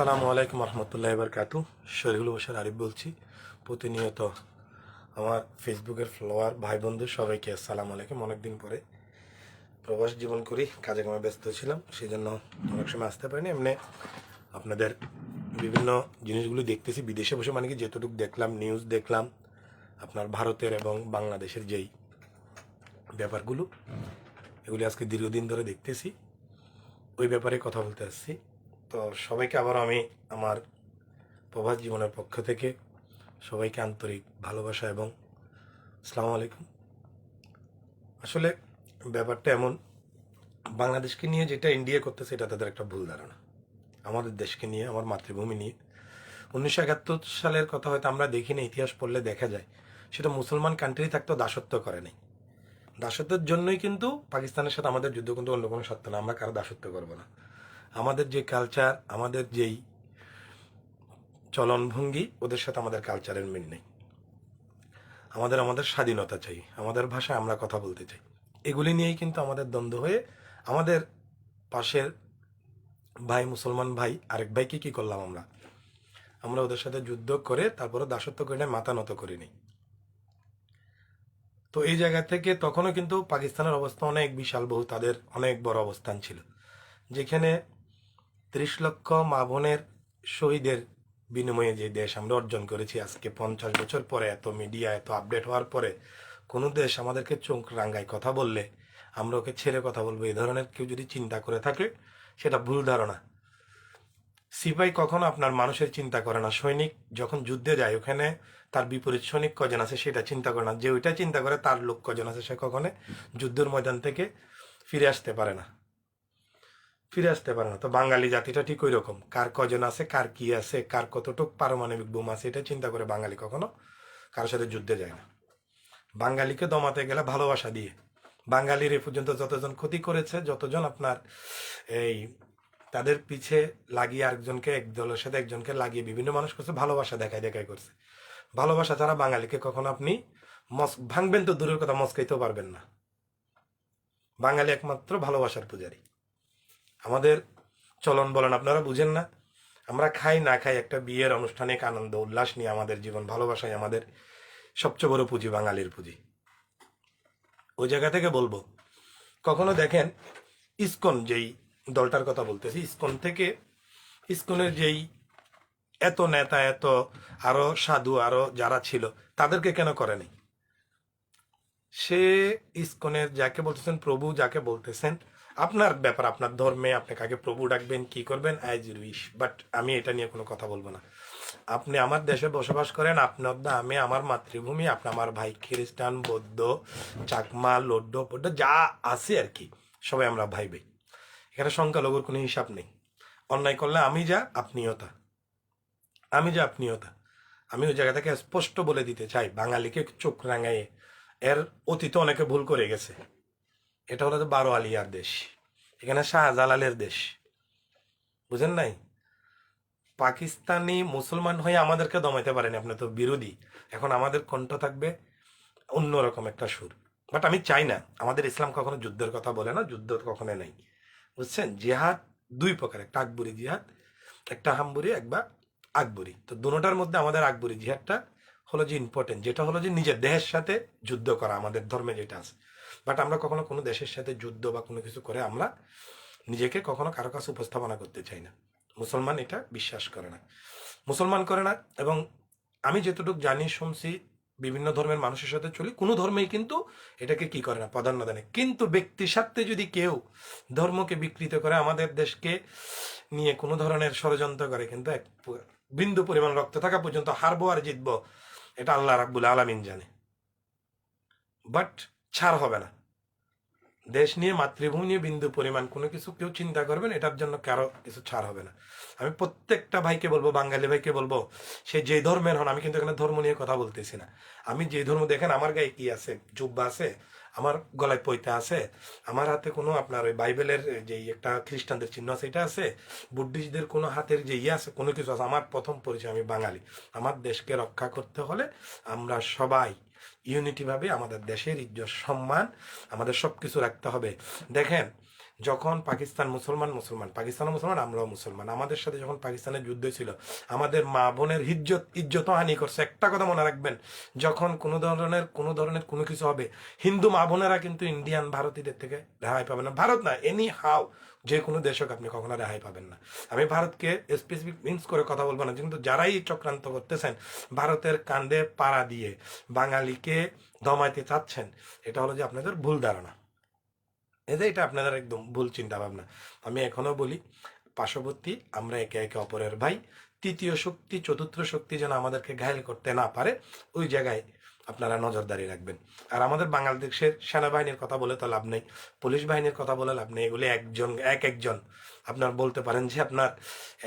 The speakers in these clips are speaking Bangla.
আসসালামু আলাইকুম রহমতুল্লাহ বরকাতু। শরীফুল বসার আরিফ বলছি। প্রতিনিয়ত আমার ফেসবুকের ফলোয়ার ভাই বন্ধু সবাইকে আসসালামু আলাইকুম। অনেকদিন পরে প্রবাস জীবন করি, কাজে কামে ব্যস্ত ছিলাম সেই জন্য অনেক সময় আসতে পারিনি। এমনি আপনাদের বিভিন্ন জিনিসগুলো দেখতেছি, বিদেশে বসে মানে কি যেতটুকু দেখলাম নিউজ দেখলাম, আপনার ভারতের এবং বাংলাদেশের যেই ব্যাপারগুলো, এগুলি আজকে দীর্ঘদিন ধরে দেখতেছি। ওই ব্যাপারে কথা বলতে আসছি। তো সবাইকে আবার আমি আমার প্রভাস জীবনের পক্ষ থেকে সবাইকে আন্তরিক ভালোবাসা এবং আসসালামু আলাইকুম। আসলে ব্যাপারটা এমন, বাংলাদেশকে নিয়ে যেটা ইন্ডিয়া করতেছে এটা তাদের একটা ভুল ধারণা। আমাদের দেশকে নিয়ে, আমার মাতৃভূমি নিয়ে। উনিশশো একাত্তর সালের কথা হয়তো আমরা দেখি না, ইতিহাস পড়লে দেখা যায়। সেটা মুসলমান কান্ট্রি থাকতেও দাসত্ব করে নাই। দাসত্বের জন্যই কিন্তু পাকিস্তানের সাথে আমাদের যুদ্ধ কিন্তু অন্য কোনো সত্য না, আমরা কারও দাসত্ব করব না। আমাদের যে কালচার আমাদের যেই চলনভঙ্গি, ওদের সাথে আমাদের কালচারের মিল নেই। আমাদের আমাদের স্বাধীনতা চাই, আমাদের ভাষায় আমরা কথা বলতে চাই। এগুলি নিয়েই কিন্তু আমাদের দ্বন্দ্ব হয়ে আমাদের পাশের ভাই, মুসলমান ভাই, আরেক ভাইকে কি করলাম আমরা? আমরা ওদের সাথে যুদ্ধ করে তারপরে দাসত্ব করে মাথা নত করে নিই। তো এই জায়গা থেকে তখনও কিন্তু পাকিস্তানের অবস্থা অনেক বিশাল, বহু, তাদের অনেক বড় অবস্থান ছিল। যেখানে ত্রিশ লক্ষ মা বোনের শহীদের বিনিময়ে যে দেশ আমরা অর্জন করেছি, আজকে পঞ্চাশ বছর পরে এত মিডিয়া এত আপডেট হওয়ার পরে কোনো দেশ আমাদেরকে চোখ রাঙ্গায় কথা বললে, আমরা ওকে ছেড়ে কথা বলব, এই ধরনের কেউ যদি চিন্তা করে থাকে, সেটা ভুল ধারণা। সিপাই কখনো আপনার মানুষের চিন্তা করে না। সৈনিক যখন যুদ্ধে যায় ওখানে, তার বিপরীত সৈনিক কজন আছে সেটা চিন্তা করে না। যে ওইটা চিন্তা করে, তার লোক কজন আছে সে কখনো যুদ্ধের ময়দান থেকে ফিরে আসতে পারে না। ফিরে আসতে পারে না। তো বাঙালি জাতিটা ঠিক ওই রকম কার কজন আছে, কার কি আছে, কার কতটুক পারমাণবিক বোম আছে, এটা চিন্তা করে বাঙালি কখনো কারোর সাথে যুদ্ধে যায় না। বাঙালিকে দমাতে গেলে ভালোবাসা দিয়ে। বাঙালির এ পর্যন্ত যতজন ক্ষতি করেছে, যতজন আপনার এই তাদের পিছে লাগিয়ে আরেকজনকে, এক দলের সাথে একজনকে লাগিয়ে বিভিন্ন মানুষ করছে, ভালোবাসা দেখায় দেখায় করছে। ভালোবাসা ছাড়া বাঙালিকে কখনো আপনি মস, ভাঙবেন তো দূরের কথা, মস্কাইতেও পারবেন না। বাঙালি একমাত্র ভালোবাসার পূজারী। আমাদের চলন বলেন, আপনারা বুঝেন না। আমরা খাই না খাই একটা বিয়ের আনুষ্ঠানিক আনন্দ, উল্লাস নিয়ে আমাদের জীবন, ভালোবাসাই আমাদের সবচেয়ে বড় পুঁজি, বাঙালির পুঁজি। ওই জায়গা থেকে বলব, কখনো দেখেন ইসকন যেই দলটার কথা বলতেছি, ইসকন থেকে ইসকনের যেই এত নেতা, এত আরও সাধু, আরও যারা ছিল, তাদেরকে কেন করেনি সে ইসকনের যাকে বলতেছেন, প্রভু যাকে বলতেছেন আপনার ব্যাপার, আপনার ধর্মে আপনি কাকে প্রভু ডাকবেন, কি করবেন অ্যাজ ইউ উইশ বাট আমি এটা নিয়ে কোনো কথা বলব না। আপনি আমার দেশে বসবাস করেন আপনার আমি, আমার মাতৃভূমি, আপনি আমার ভাই খ্রিস্টান, বৌদ্ধ, চাকমা, লড্ড, পড্ড, যা আছে আর কি, সবাই আমরা ভাই ভাই এখানে সংখ্যালঘুর কোনো হিসাব নেই। অন্যায় করলে আমি যা, আপনিও তা। আমি যা, আপনিও তা। আমি ওই জায়গা থেকে স্পষ্ট বলে দিতে চাই। বাঙালিকে চোখ রাঙাইয়ে। এর অতীতে অনেকে ভুল করে গেছে। এটা হলো বারো আলিয়ার দেশ। এখানে শাহজালালের দেশ। বুঝেন নাই? পাকিস্তানি মুসলমান হয়ে আমাদেরকে দমাইতে পারেনি আপনি তো বিরোধী। এখন আমাদের কণ্ঠ থাকবে অন্যরকম একটা সুর। বাট আমি চাই না, আমাদের ইসলাম কখনো যুদ্ধের কথা বলে না যুদ্ধ কখনো নেই। বুঝছেন? জিহাদ দুই প্রকার, একটা আকবরী জিহাদ, একটা হাম্বুরি একবার আকবরী। তো দুটার মধ্যে আমাদের আকবরী জিহাদটা হলো যে ইম্পর্টেন্ট যেটা হলো যে নিজের দেহের সাথে যুদ্ধ করা, আমাদের ধর্মে যেটা আছে। বাট আমরা কখনো কোনো দেশের সাথে যুদ্ধ বা কোনো কিছু করে আমরা নিজেকে কখনো কারও কাছে উপস্থাপনা করতে চাই না। মুসলমান এটা বিশ্বাস করে না। মুসলমান করে না এবং আমি যতটুকু জানি, শুনছি, বিভিন্ন ধর্মের মানুষের সাথে চলি, কোনো ধর্মেই কিন্তু এটাকে কি করে না, প্রাধান্য দেয় কিন্তু ব্যক্তি স্বার্থে যদি কেউ ধর্মকে বিকৃত করে, আমাদের দেশকে নিয়ে কোনো ধরনের ষড়যন্ত্র করে, কিন্তু এক বিন্দু পরিমাণ রক্ত থাকা পর্যন্ত হারবো আর জিতবো, এটা আল্লাহ রাব্বুল আলামিন জানে। বাট ছাড় হবে না। দেশ নিয়ে, মাতৃভূমি নিয়ে, বিন্দু পরিমাণ কোনো কিছু কেউ চিন্তা করবেন এটার জন্য কারও কিছু ছাড় হবে না। আমি প্রত্যেকটা ভাইকে বলব, বাঙালি ভাইকে বলব, সে যে ধর্মের হন, আমি কিন্তু এখানে ধর্ম নিয়ে কথা বলতেছি না। আমি যে ধর্ম, দেখেন আমার গায়ে কি আছে? জুব্বা আছে আমার গলায় পৈতা আছে। আমার হাতে কোনো আপনার ওই বাইবেলের যে একটা খ্রিস্টানদের চিহ্ন আছে, এটা আছে। বুদ্ধিস্টদের কোনো হাতের যে ইয়ে আছে, কোনো কিছু আছে। আমার প্রথম পরিচয় আমি বাঙালি। আমার দেশকে রক্ষা করতে হলে আমরা সবাই ইউনিটিভাবে আমাদের দেশের ইজ্জত, সম্মান, আমাদের সব কিছু রাখতে হবে। দেখেন যখন পাকিস্তান মুসলমান মুসলমান পাকিস্তানও মুসলমান, আমরাও মুসলমান। আমাদের সাথে যখন পাকিস্তানের যুদ্ধ ছিল, আমাদের মা বোনের ইজ্জত ইজ্জত হানি করছে। একটা কথা মনে রাখবেন, যখন কোনো ধরনের কোনো ধরনের কোনো কিছু হবে, হিন্দু মা বোনেরা কিন্তু ইন্ডিয়ান ভারতীয়দের থেকে রেহাই পাবে না। ভারত না এনি হাউ যে কোনো দেশ হোক, আপনি কখনো রেহাই পাবেন না। আমি ভারতকে স্পেসিফিক মিন্স করে কথা বলব না, কিন্তু যারাই চক্রান্ত করতেছেন, ভারতের কান্দে পাড়া দিয়ে বাঙালিকে দমাইতে চাচ্ছেন, এটা হলো যে আপনাদের ভুল ধারণা। যে এটা আপনাদের একদম ভুল চিন্তা ভাবনা। আমি এখনও বলি, পার্শ্ববর্তী, আমরা একে একে অপরের ভাই। তৃতীয় শক্তি, চতুর্থ শক্তি যেন আমাদেরকে ঘায়ল করতে না পারে, ওই জায়গায় আপনারা নজরদারি রাখবেন। আর আমাদের বাংলাদেশের সেনাবাহিনীর কথা বলে তো লাভ নেই, পুলিশ বাহিনীর কথা বলে লাভ নেই, এগুলি একজন, এক একজন। আপনার বলতে পারেন যে আপনার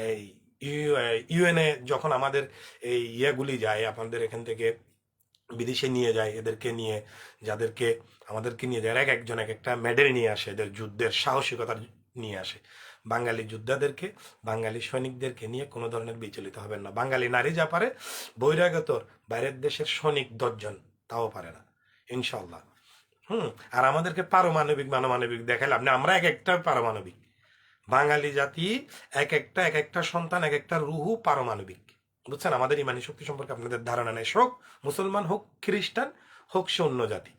এই ইউএনএ যখন আমাদের এই ইয়েগুলি যায়, আপনাদের এখান থেকে বিদেশে নিয়ে যায়, এদেরকে নিয়ে, যাদেরকে, আমাদেরকে নিয়ে যায়। এক একজন, এক একটা মেডেল নিয়ে আসে, এদের যুদ্ধের সাহসিকতার নিয়ে আসে। বাঙালি যোদ্ধাদেরকে, বাঙালি সৈনিকদেরকে নিয়ে কোনো ধরনের বিচলিত হবেন না। বাঙালি নারী যা পারে, বহিরাগতর বাইরের দেশের সৈনিক দশজন, তাও পারে না ইনশাল্লাহ হুম, আর আমাদেরকে পারমাণবিক মানমানবিক দেখালে আপনি, আমরা এক একটা পারমাণবিক। বাঙালি জাতি, এক একটা এক একটা সন্তান, এক একটা রুহু পারমাণবিক। বুঝছেন? আমাদের ইমানি শক্তি সম্পর্কে আপনাদের ধারণা নেই। হোক মুসলমান হোক খ্রিস্টান হোক সে অন্য জাতি।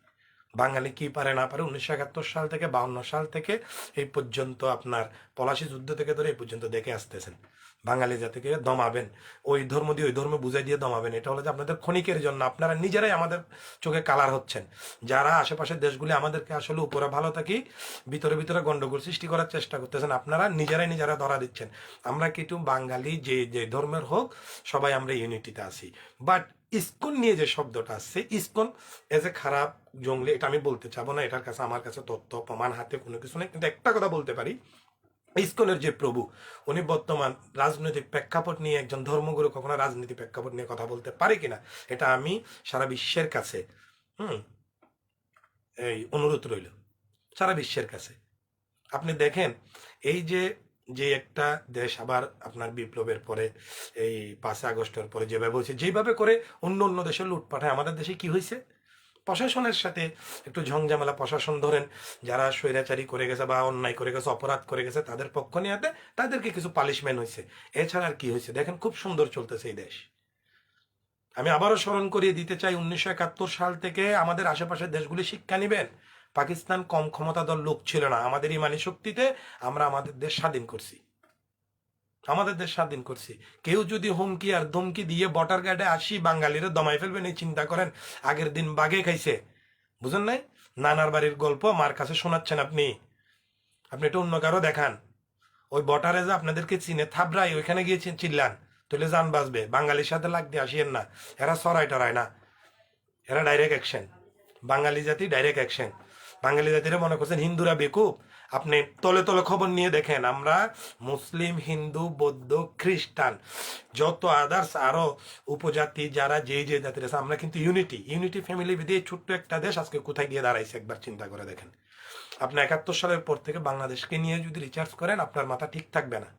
বাঙালি কি পারে না পারে, উনিশশো একাত্তর সাল থেকে, বাউন্ন সাল থেকে এই পর্যন্ত আপনার পলাশি যুদ্ধ থেকে ধরে এই পর্যন্ত দেখে আসতেছেন। বাঙালি জাতিকে দমাবেন। ওই ধর্ম দিয়ে, ওই ধর্ম বুঝাই দিয়ে দমাবেন। এটা হলো যে আপনাদের ক্ষণিকের জন্য আপনারা নিজেরাই আমাদের চোখে কালার হচ্ছেন। যারা আশেপাশের দেশগুলি আমাদেরকে আসলে উপরে ভালো থাকি, ভিতরে ভিতরে গন্ডগোল সৃষ্টি করার চেষ্টা করতেছেন, আপনারা নিজেরাই নিজেরা ধরা দিচ্ছেন। আমরা কিন্তু বাঙালি যে যে ধর্মের হোক, সবাই আমরা ইউনিটিতে আছি। বাট ইস্কন নিয়ে যে শব্দটা আসছে, ইস্কন এজ এ খারাপ জঙ্গলি, এটা আমি বলতে চাবো না, এটার কাছে আমার কাছে তথ্য, প্রমাণ হাতে কোনো কিছু নেই। কিন্তু একটা কথা বলতে পারি ইস্কনের যে প্রভু, উনি বর্তমান রাজনৈতিক প্রেক্ষাপট নিয়ে একজন ধর্মগুরু, কখনো রাজনীতি প্রেক্ষাপট নিয়ে কথা বলতে পারে কিনা, এটা আমি সারা বিশ্বের কাছে, হুম, এই অনুরোধ রইল। সারা বিশ্বের কাছে। আপনি দেখেন, এই যে যে একটা দেশ আবার আপনার বিপ্লবের পরে, এই পাঁচই আগস্টের পরে যেভাবে হয়েছে যেভাবে করে অন্য অন্য দেশে লুটপাঠায় আমাদের দেশে কি হয়েছে? প্রশাসনের সাথে একটু ঝংঝামেলা, প্রশাসন ধরেন যারা স্বৈরাচারী করে গেছে বা অন্যায় করে গেছে, অপরাধ করে গেছে, তাদের পক্ষ নিয়ে তাদেরকে কিছু পালিশমেন্ট হয়েছে এছাড়া আর কি হয়েছে দেখেন খুব সুন্দর চলতেছে এই দেশ। আমি আবারও স্মরণ করিয়ে দিতে চাই, উনিশশো একাত্তর সাল থেকে আমাদের আশেপাশের দেশগুলি শিক্ষা নেবেন। পাকিস্তান কম ক্ষমতাধর লোক ছিল না। আমাদের ইমানি শক্তিতে আমরা আমাদের দেশ স্বাধীন করছি। আমাদের দেশ স্বাধীন করছি। কেউ যদি হুমকি আর ধমকি দিয়ে বটার গার্ডে আসি, বাঙালিরা দমাই ফেলবেন এই চিন্তা করেন। আগের দিন বাঘে খাইছে। বুঝেন নাই? নানার বাড়ির গল্প মার কাছে শোনাচ্ছেন আপনি। আপনি এটা অন্য কারও দেখান। ওই বটারে যে আপনাদেরকে চিনে থাবরাই ওইখানে গিয়ে চিল্লান। তাহলে যান বাঁচবে। বাঙালির সাথে লাগ দিয়ে আসিয়েন না। এরা সরাই টরায় না। এরা ডাইরেক্ট অ্যাকশন বাঙালি জাতি ডাইরেক্ট অ্যাকশন বাঙালি জাতিরা মনে করছেন হিন্দুরা বেকুব। আপনি তলে তলে খবর নিয়ে দেখেন, আমরা মুসলিম, হিন্দু, বৌদ্ধ, খ্রিস্টান, যত আদার্স আরও উপজাতি যারা যে যে জাতির আছে, আমরা কিন্তু ইউনিটি ইউনিটি ফ্যামিলি দিয়ে ছোট্ট একটা দেশ আজকে কোথায় গিয়ে দাঁড়াইছে একবার চিন্তা করে দেখেন। আপনি একাত্তর সালের পর থেকে বাংলাদেশকে নিয়ে যদি রিচার্জ করেন, আপনার মাথা ঠিক থাকবে না।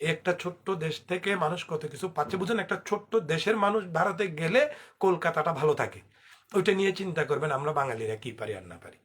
একটা ছোট্ট দেশ থেকে মানুষ কত কিছু পাচ্ছে বুঝেন একটা ছোট্ট দেশের মানুষ ভারতে গেলে কলকাতাটা ভালো থাকে। ওইটা নিয়ে চিন্তা করবেন, আমরা বাঙালিরা কি পারি আর না পারি।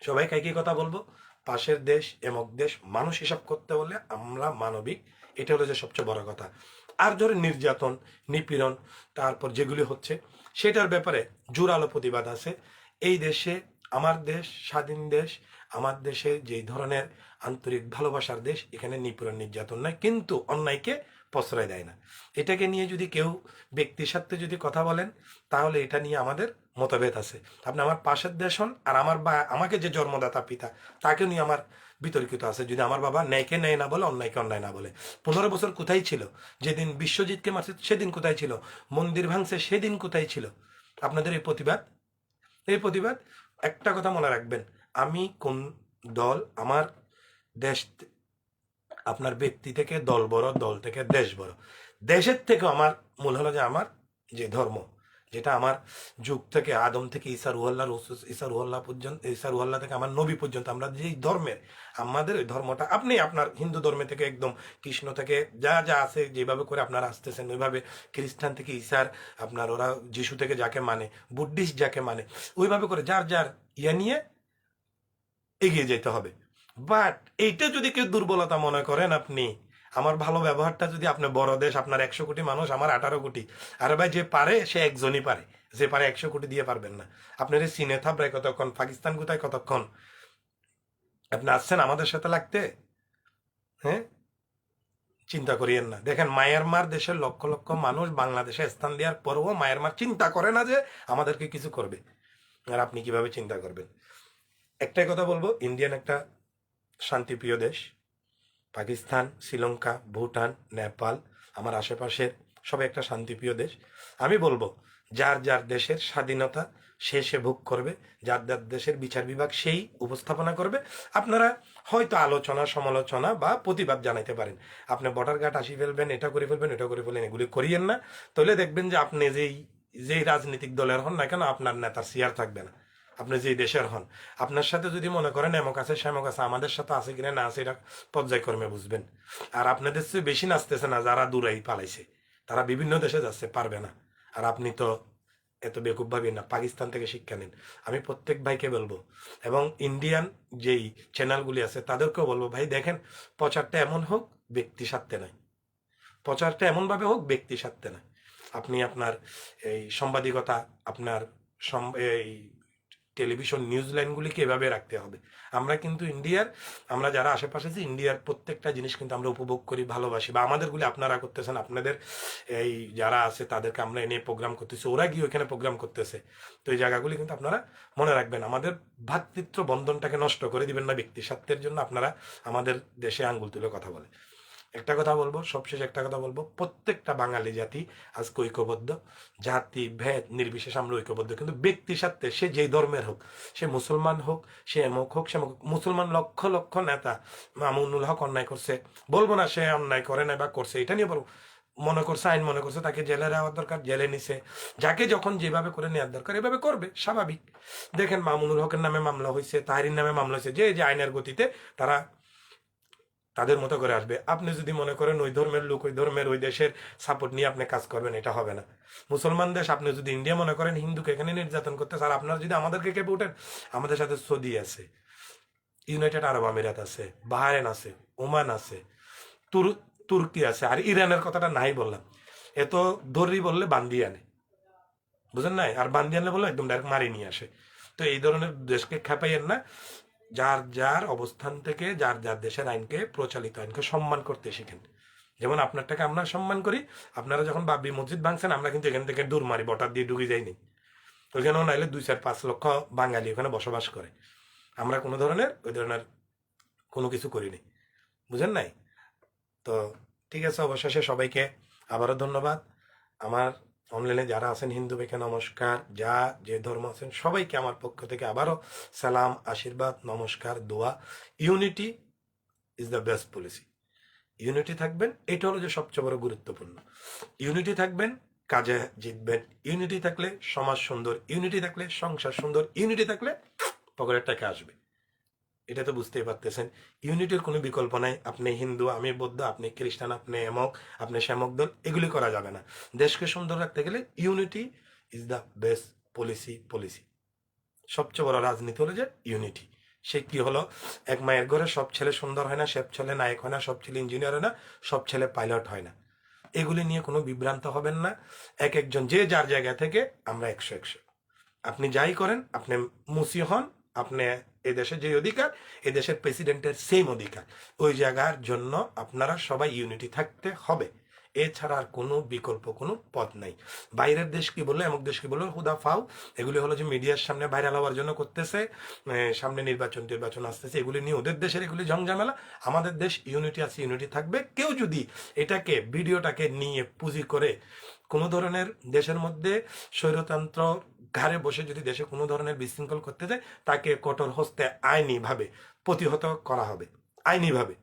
সবাইকে একই কথা বলব। পাশের দেশ, এমক দেশ, মানুষ হিসাব করতে হলে আমরা মানবিক, এটা হলো যে সবচেয়ে বড় কথা। আর ধরে নির্যাতন, নিপীড়ন, তারপর যেগুলি হচ্ছে, সেটার ব্যাপারে জোরালো প্রতিবাদ আছে। এই দেশে, আমার দেশ, স্বাধীন দেশ, আমার দেশে যেই ধরনের আন্তরিক ভালোবাসার দেশ, এখানে নিপীড়ন, নির্যাতন নয় কিন্তু অন্যায়কে প্রশ্রয় দেয় না। এটাকে নিয়ে যদি কেউ ব্যক্তির সাথে যদি কথা বলেন, তাহলে এটা নিয়ে আমাদের মতভেদ আছে। আপনি আমার পাশের দেশ হন আর আমার বা আমাকে যে জন্মদাতা পিতা তাকে নিয়ে আমার বিতর্কিত আছে। যদি আমার বাবা ন্যায়কে ন্যায় না বলে, অন্যায়কে অন্যায় না বলে। পনেরো বছর কোথায় ছিল? যেদিন বিশ্বজিৎকে মারছে সেদিন কোথায় ছিল? মন্দির ভাঙছে সেদিন কোথায় ছিল? আপনাদের এই প্রতিবাদ? এই প্রতিবাদ? একটা কথা মনে রাখবেন। আমি কোন দল? আমার দেশ আপনার ব্যক্তি থেকে দল বড়, দল থেকে দেশ বড়। দেশের থেকে আমার মূল হলো যে আমার যে ধর্ম। যেটা আমার যুগ থেকে, আদম থেকে, ঈসা রুহল্লা ঈসা রুহল্লা পর্যন্ত, ঈসা রুহল্লা থেকে আমার নবী পর্যন্ত। আমরা যেই ধর্মের, আমাদের ওই ধর্মটা, আপনি আপনার হিন্দু ধর্মে থেকে একদম কৃষ্ণ থেকে যা যা আছে, যেভাবে করে আপনারা আসতেছেন, ওইভাবে খ্রিস্টান থেকে ঈসার আপনার ওরা যিশু থেকে যাকে মানে বুদ্ধিস্ট যাকে মানে ওইভাবে করে যার যার ইয়ে নিয়ে এগিয়ে যেতে হবে। বাট এইটা যদি কেউ দুর্বলতা মনে করেন আপনি আমার ভালো ব্যবহারটা যদি আপনার বড় দেশ, আপনার একশো কোটি মানুষ, আমার আঠারো কোটি। আরে ভাই, যে পারে, সে একজনই পারে। যে পারে একশো কোটি দিয়ে পারবেন না। আপনার এই চীনে থাপড়ায় কতক্ষণ, পাকিস্তান কোথায় কতক্ষণ? আপনি আসছেন আমাদের সাথে লাগতে? হ্যাঁ? চিন্তা করিয়েন না। দেখেন, মায়ানমার দেশের লক্ষ লক্ষ মানুষ বাংলাদেশে স্থান দেওয়ার পরও মায়ানমার চিন্তা করে না যে আমাদেরকে কিছু করবে। আর আপনি কীভাবে চিন্তা করবেন? একটাই কথা বলব, ইন্ডিয়ান একটা শান্তিপ্রিয় দেশ। পাকিস্তান, শ্রীলঙ্কা, ভুটান, নেপাল, আমার আশেপাশের সব একটা শান্তিপ্রিয় দেশ। আমি বলব, যার যার দেশের স্বাধীনতা সে সে ভোগ করবে, যার যার দেশের বিচার বিভাগ সেই উপস্থাপনা করবে। আপনারা হয়তো আলোচনা, সমালোচনা বা প্রতিবাদ জানাইতে পারেন। আপনি বর্ডার গার্ড আসি ফেলবেন, এটা করে ফেলবেন এটা করে ফেলবেন, এগুলি করিয়েন না। তাহলে দেখবেন যে আপনি যেই যেই রাজনৈতিক দলের হন না কেন, আপনার নেতার চেয়ার থাকবে না। আপনি যেই দেশের হন, আপনার সাথে যদি মনে করেন এমক আছে শ্যামক আছে, আমাদের সাথে আছে কিনা না আছে, এটা পর্যায়ক্রমে বুঝবেন। আর আপনাদের চেয়ে বেশি নাচতেছে না যারা দূরাই পালাইছে, তারা বিভিন্ন দেশে যাচ্ছে, পারবে না। আর আপনি তো এত বেকুব ভাবি না, পাকিস্তান থেকে শিক্ষা নিন। আমি প্রত্যেক ভাইকে বলব, এবং ইন্ডিয়ান যেই চ্যানেলগুলি আছে, তাদেরকেও বলব, ভাই, দেখেন, প্রচারটা এমন হোক, ব্যক্তি স্বার্থে নয়। প্রচারটা এমনভাবে হোক, ব্যক্তি স্বার্থে নয়। আপনি আপনার এই সাংবাদিকতা, আপনার এই টেলিভিশন নিউজ লাইনগুলিকে এভাবে রাখতে হবে। আমরা কিন্তু ইন্ডিয়ার, আমরা যারা আশেপাশে আছি, ইন্ডিয়ার প্রত্যেকটা জিনিস কিন্তু আমরা উপভোগ করি, ভালোবাসি বা আমাদেরগুলি আপনারা করতেছেন, আপনাদের এই যারা আছে তাদেরকে আমরা এনে প্রোগ্রাম করতেছি, ওরা গিয়ে ওখানে প্রোগ্রাম করতেছে। তো এই জায়গাগুলি কিন্তু আপনারা মনে রাখবেন, আমাদের ভ্রাতৃত্ব বন্ধনটাকে নষ্ট করে দিবেন না ব্যক্তি স্বার্থের জন্য, আপনারা আমাদের দেশে আঙ্গুল তুলে কথা বলে একটা কথা বলব, সবশেষ একটা কথা বলব। প্রত্যেকটা বাঙালি জাতি আজকে ঐক্যবদ্ধ। জাতি, ভেদ, নির্বিশেষে আমরা ঐক্যবদ্ধ। কিন্তু ব্যক্তি স্বার্থে সে যেই ধর্মের হোক, সে মুসলমান হোক, সে এমক হোক, সে মুসলমান লক্ষ লক্ষ নেতা মামুনুল হক অন্যায় করছে। বলব না সে অন্যায় করে না বা করছে, এটা নিয়ে বলব মনে করছে, আইন মনে করছে, তাকে জেলে নেওয়ার দরকার, জেলে নিছে। যাকে যখন যেভাবে করে নেওয়ার দরকার, এভাবে করবে, স্বাভাবিক। দেখেন মামুনুল হকের নামে মামলা হয়েছে তাহারির নামে মামলা হয়েছে যে যে আইনের গতিতে তারা তাদের মতো করে আসবে। আপনি যদি মনে করেন ওই ধর্মের লোক, ওই ধর্মের, ওই দেশের সাপোর্ট নিয়ে আপনি কাজ করবেন, এটা হবে না। মুসলমান দেশ, আপনি যদি ইন্ডিয়া মনে করেন হিন্দুকে এখানে নির্যাতন করতে আর আপনারা যদি আমাদেরকে কেঁপে ওঠেন, আমাদের সাথে সৌদি আছে ইউনাইটেড আরব আমিরাত আছে বাহারেন আছে ওমান আছে, তুর, তুর্কি আছে, আর ইরানের কথাটা নাই বললাম। এত দর্রি বললে বান্দি আনে। বুঝেন নাই? আর বান্দি আনলে বললে একদম ডাইরেক্ট মারি নিয়ে আসে। তো এই ধরনের দেশকে খেপাইয়েন না। যার যার অবস্থান থেকে, যার যার দেশের আইনকে, প্রচলিত আইনকে সম্মান করতে শিখেন। যেমন আপনারটাকে আমরা সম্মান করি, আপনারা যখন বাবরি মসজিদ ভাঙছেন, আমরা কিন্তু এখান থেকে দূর মারি, বটার দিয়ে ঢুকে যাইনি। ওইখানেও নাইলে দুই চার পাঁচ লক্ষ বাঙালি ওখানে বসবাস করে। আমরা কোনো ধরনের, ওই ধরনের কোনো কিছু করিনি বুঝেন নাই? তো ঠিক আছে, অবশেষে সবাইকে আবারও ধন্যবাদ। আমার অনলাইনে যারা আছেন হিন্দু ভাইকে নমস্কার, যা যে ধর্ম আছেন সবাইকে আমার পক্ষ থেকে আবারও সালাম, আশীর্বাদ, নমস্কার, দোয়া। Unity is the best policy unity থাকবেন, এটা হলো যে সবচেয়ে বড় গুরুত্বপূর্ণ। ইউনিটি থাকবেন, কাজে জিতবেন। ইউনিটি থাকলে সমাজ সুন্দর ইউনিটি থাকলে সংসার সুন্দর ইউনিটি থাকলে পকেটের টাকা আসবে। এটা তো বুঝতেই পারতেছেন। ইউনিটির কোনো বিকল্প নাই। আপনি হিন্দু, আমি বৌদ্ধ, আপনি খ্রিস্টান, আপনি এমক, আপনি শ্যামক দল, এগুলি করা যাবে না। দেশকে সুন্দর রাখতে গেলে unity is the best policy policy সবচেয়ে বড় রাজনীতি হলো যে ইউনিটি। সে কি হলো? এক মায়ের ঘরে সব ছেলে সুন্দর হয় না, সব ছেলে নায়ক হয় না, সব ছেলে ইঞ্জিনিয়ার হয় না, সব ছেলে পাইলট হয় না। এগুলি নিয়ে কোনো বিভ্রান্ত হবেন না। এক একজন যে যার জায়গা থেকে আমরা একশো একশো। আপনি যাই করেন, আপনি মুসি হন, আপনি এ দেশের যে অধিকার এ দেশের প্রেসিডেন্টের সেম অধিকার। ওই জায়গার জন্য আপনারা সবাই ইউনিটি থাকতে হবে। এছাড়া আর কোনো বিকল্প, কোনো পথ নাই। বাইরের দেশ কি বলল এমক দেশ কি বলল, হুদা ফাও এগুলি হলো যে মিডিয়ার সামনে ভাইরাল হওয়ার জন্য করতেছে সামনে নির্বাচন টির্বাচন আসতেছে। এগুলি নিয়ে ওদের দেশের এগুলি ঝঞ্ঝামেলা আমাদের দেশ ইউনিটি আছে ইউনিটি থাকবে। কেউ যদি এটাকে ভিডিওটাকে নিয়ে পুঁজি করে কোনো ধরনের দেশের মধ্যে স্বৈরতন্ত্র ঘাড়ে বসে যদি দেশে কোনো ধরনের বিশৃঙ্খল করতে যায়, তাকে কঠোর হস্তে আইনিভাবে প্রতিহত করা হবে। আইনিভাবে।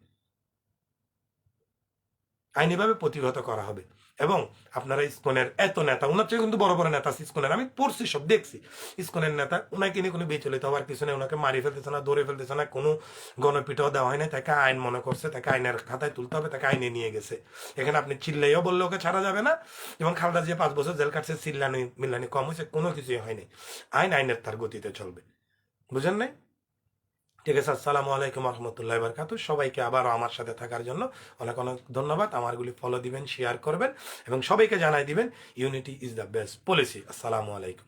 আইনিভাবে প্রতিহত করা হবে। এবং আপনারা ইসকনের এত নেতা ওনার চেয়ে কিন্তু বড় বড় নেতা আছে ইসকনের, আমি পড়ছি সব, দেখছি। ইসকনের নেতা ওনাকে নিয়ে কোনো বিচলিত হওয়ার কিছু নেই ওনাকে মারি ফেলতেছে না দৌড়ে ফেলতেছে না, কোনো গণপিঠও দেওয়া হয় না তাকে আইন মনে করছে, তাকে আইনের খাতায় তুলতে হবে, তাকে আইনে নিয়ে গেছে। এখানে আপনি চিল্লাইও বললে ওকে ছাড়া যাবে না, এবং খালদা যে পাঁচ বছর জেল কাটছে চিল্লানি মিল্লানি কম হয়েছে, কোনো কিছুই হয়নি আইন আইনের তার গতিতে চলবে। বুঝেন নাই? ঠিক আছে, আসসালামু আলাইকুম রহমতুল্লাহ বারকাত সবাইকে আবারও আমার সাথে থাকার জন্য অনেক অনেক ধন্যবাদ। আমারগুলি ফলো দিবেন শেয়ার করবেন এবং সবাইকে জানাই দিবেন unity is the best policy আসসালামু আলাইকুম।